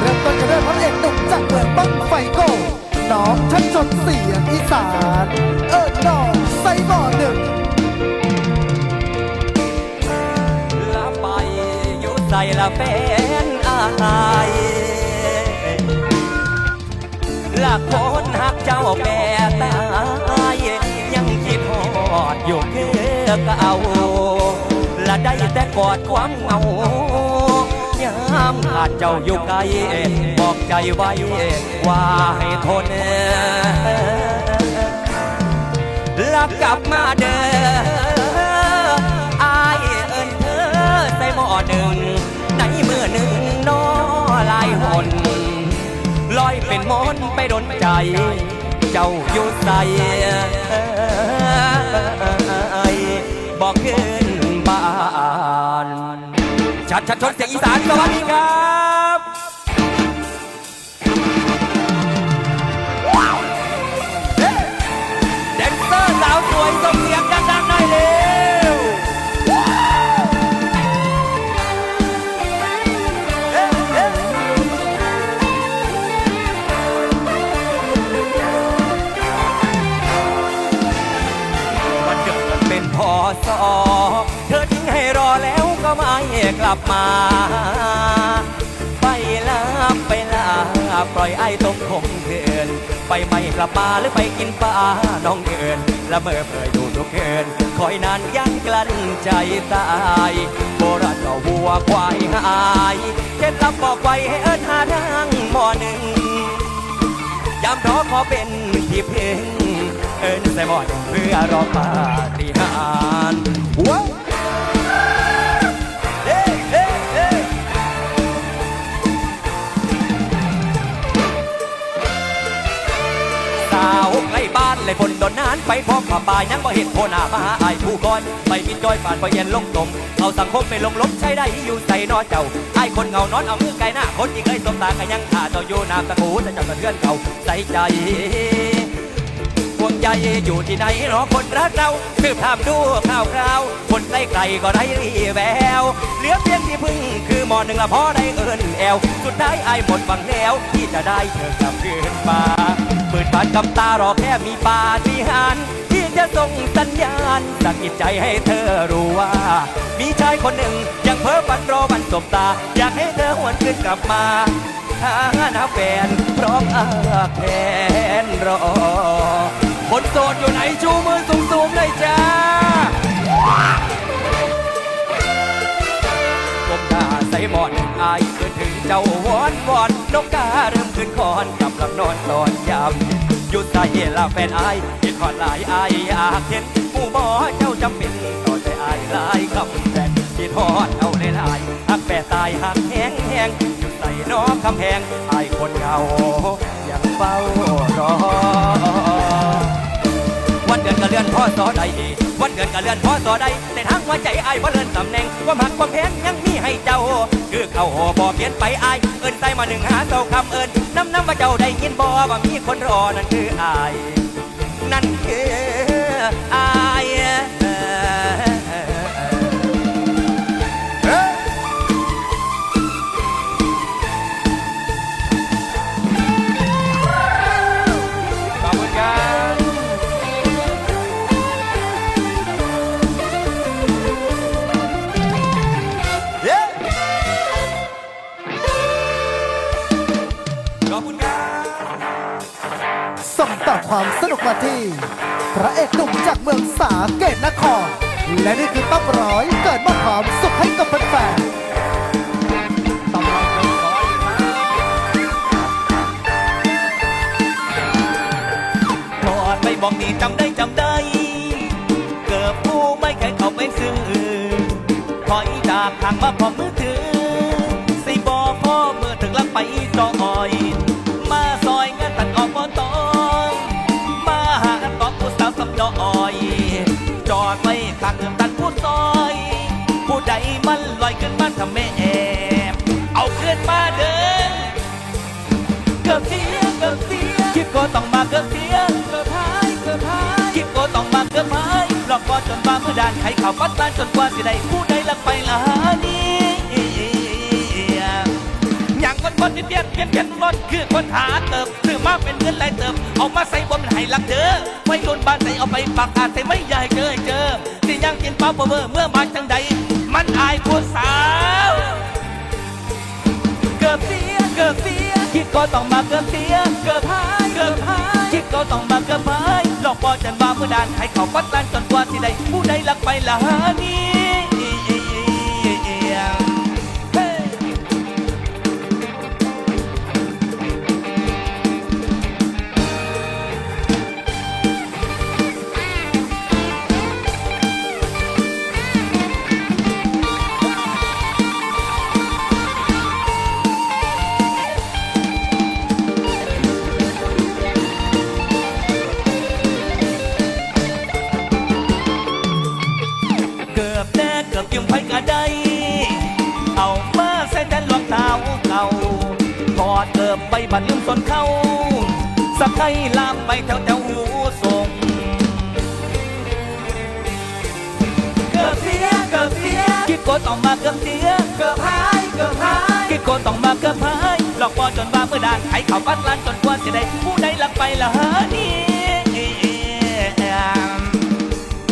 เริ่มต้นกันด้วยพระเอกหนุ่มจากเมืองบั้งไฟโก้น้องชัดชนเสียงอีสาน เอิญน้องไซบอร์หนึ่งละไปอยู่ใส่ละเป็นอายละคนหักเจ้าแก่ตายยังคิดหอดอยู่คือเก่าละได้แต่กอดความเหงา ยามขาดเจ้าอยู่ไกลบอกใจไว้ว่าให้ทนลับกลับมาเด้ออายเอินเธอใส่หม้อหนึ่งในมือหนึ่งนอลายหนลอยเป็นมนไปดนใจ เจ้าอยู่ใส่บอกขึ้นบ้าน ชัดชัดชนเสียงอีสานสวัสดีครับ กลับมา ไปลาไปลาปล่อยไอ้ตรงคงเกิน ไปไม่กลับมาหรือไปกินปลาน้องเกินละเมอเผยอยู่ทุกคืนคอยนานยังกลั้นใจตายโบราณก็วัวควายหายเคล็ดลับบอกไว้ให้เอิ้นหาทางหมอหนึ่งยามรอขอเป็นที่เพ่งเอินใส่หมอนเพื่อรอปาฏิหาริย์ ไปพร้อมกับบ่ายังบ่เห็นโพหนามาหาอายผู้ก่อนไปมีจอยปานบ่เย็นลงตมเอาสังคมไปลงล้มใช้ได้อยู่ใส่นอเจ้าไอ้คนเงานอนเอามือไกลหน้าคนที่เคยสบตากันยังขาเจ้าอยู่น้ำตะกูแต่เจ้าสะเทือนเขาใส่ใจห่วงใยอยู่ที่ไหนเนาะคนรักเราคืบถามดูข่าวคราว คนใกล้ไกลก็ได้รีแวว เหลือเพียงที่พึ่งคือหมอหนึ่งละพอได้เอินแอว สุดท้ายไอ้หมดบังแล้วที่จะได้เธอกลับคืนมา เปิดปานกำตารอแค่มีปาฏิหาริย์ที่จะส่งสัญญาณสะกิดใจให้เธอรู้ว่า มีชายคนหนึ่งยังเพ้อฝันรอวันสบตา อยากให้เธอหวนคืนกลับมาหาหน้าแฟนพร้อมอาแขนรอ คนโสดอยู่ไหนชูมือสูงๆเลยจ้าก้มหน้าใส่หมอนอายเกิดถึงเจ้าวอนวอนนกกาเร มขึ้นคอนกำลังนอนตอนยามหยุดสายเยละแฟนอายเห็นขอดหลายอายอยากเห็นผู้หมอเจ้าจำเป็นต่อใจอายหลายคำแฟนคิดฮอดเอาในลายหักแปรตายหักแห้งแห้งหยุดใส่น้องคำแพงอายคนเก่ายังเฝ้ารอวันเดือนก็เลื่อนพ่อสอใดวันเดือนก็เลื่อนพ่อสอใดแต่ทางหัวใจไอ้ายบ่เลื่อนตำแหน่งความหักความแพงยังมีให้เจ้า คือเขาหอบ่เปลี่ยนไปไอ้ายเอิ้นใส่มาหนึ่งหาเศร้าคำเอิ้น น้ำน้ำว่าเจ้าได้ยินบ่ว่ามีคนรอนั่นคือไอ้าย นั่นคืออาย ความสนุกมาที่ พระเอกหนุ่มจากเมืองสาเกตนคร และนี่คือต้องร้อยเกิดมาหอมสุขให้กับแฟนๆต้องรอเกินร้อยพอดไม่บอกนี่จำได้ ดไว้ข้างเงินดันผู้ซอย ผู้ใดมันลอยขึ้นมาทำแม่แอบเอาเพื่อนมาเดินเกือบเสียเกือบเสียคิดก็ต้องมาเกือบเสียเกือบหายเกือบหายคิดก็ต้องมาเกือบหายหลอกก็จนมาเมื่อดานไขข่าวปัดตานจนกว่าสิได้ผู้ใดลักไปละนี่ คนคนที่เปียนเปียนเปลี่ยนรถคือคนหาเติบซื้อมาเป็นเงินหลายเติบ เอามาใส่บนให้หลักเด้อไว้รุ่นบ้านใส่เอาไปปักอาจใส่ไม่ใหญ่เจอเจอที่ยังกินป้าเบอร์เมื่อมาจังใดมันอายผู้สาวเกือบเสียเกือบเสียคิดก็ต้องมาเกือบเสียเกือบหายเกือบหายคิดก็ต้องมาเกือบหายหลอกปอจันว่าเมื่อดานให้เขาปัดลันจนกว่าที่ใดผู้ใดลักไปละนี่ เก่าถอดเกือบไปบัดลืมสนเข้าสักไก่ลามไปแถวแถวหูส่งเกือบเสียเกือบเสียคิดโกต้องมาเกือบเสียเกือบหายเกือบหายคิดโกต้องมาเกือบหายหลอกปอจนว่าเมื่อดานไขเขาปัดลันจนกว่าจะได้ผู้ใดลักไปละฮะนี่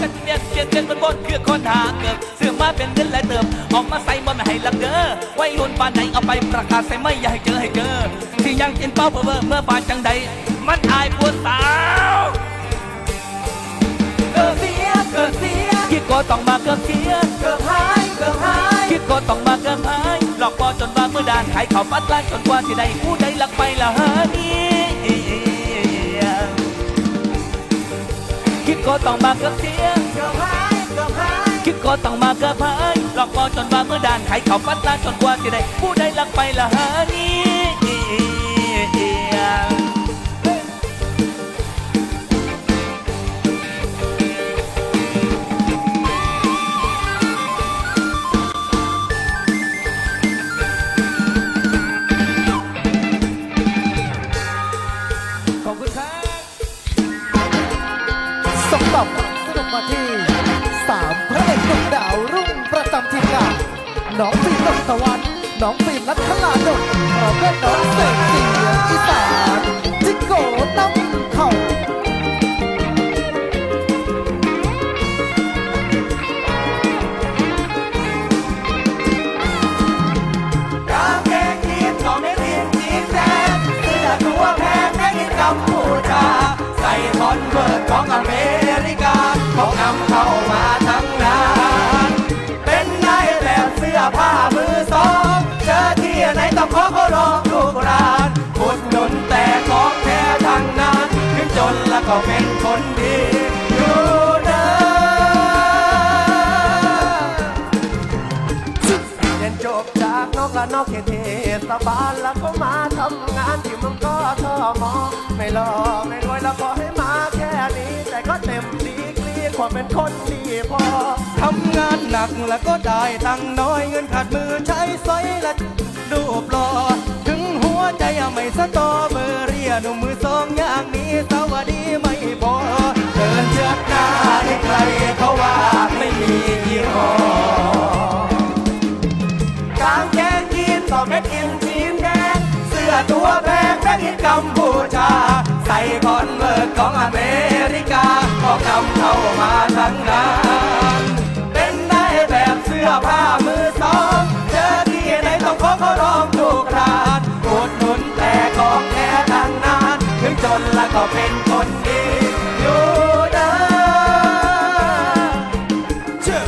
กันเบียนเบียเปลี่ยนบนบนคือคนหาเกิบซื้อ มาเป็นเงินหลายเติมออกมาใส่บนให้ลักเด้อไว้รุ่นปานไหนเอาไปประกาศใส่ไม่อย่าให้เจอให้เจอที่ยังกินเป้าเบอร์เมื่อปานจังใดมันอายปวดสาวเกิดเสียเกิดเสียคิดก็ต้องมาเกิดเสียเกิดหายเกิดหายคิดก็ต้องมาเกิดหายหลอกปอจนว่าเมื่อดานขายเขาปัดล้านจนกว่าที่ใดผู้ใดลักไปละฮะนี่คิดก็ต้องมาเกือบเสียเกือบหายเกือบหาย คิดก็ต้องมากือบหายหลอกปอจนว่าเมื่อดานไขเขาปัดลาจนกว่าที่ได้ผู้ใดลักไปละฮะนี่ขอบคุณครับสำหรับสนุกมาที่ น้องฟิล์มนนทวันน้องฟิล์มนัทลาดลพร้อมด้วยน้องเสกเสียงอีสานจิโก้ต้องเข่า กนอกละนอกเขตเทศบาลแล้วก็มาทำงานที่เมึงก็ทอมอไม่หล่อไม่รวยแล้วก็ให้มาแค่นี้ แต่ก็เต็มดีกรีความเป็นคนดีพอทำงานหนักแล้วก็ได้ตังน้อยเงินขาดมือใช้สอยและดูปลอถึงหัวใจอะไม่สตอเบอร์เรียหนุ่มมือสองอย่างนี้สวัสดีไม่พอเดินเชือดหน้าให้ใครเขาว่าไม่มียี่ห้อ ตั้งนานเป็นได้แบบเสื้อผ้ามือสองเจอที่ไหนต้องขอเขาลองทุกรานอุดหนุนแต่ของแท้ทั้งนั้นถึงจนแล้วก็เป็นคนดีอยู่เด้อ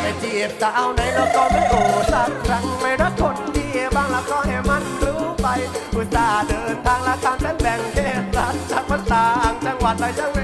ไปจีบสาวไหนแล้วก็ไม่โอสักครั้งไม่รักคนดีบ้างแล้วก็ให้มันรู้ไปอุตส่าห์เดินทางละการฉันแบ่งเขตรัฐจากมันต่างจังหวัดแต่ยัง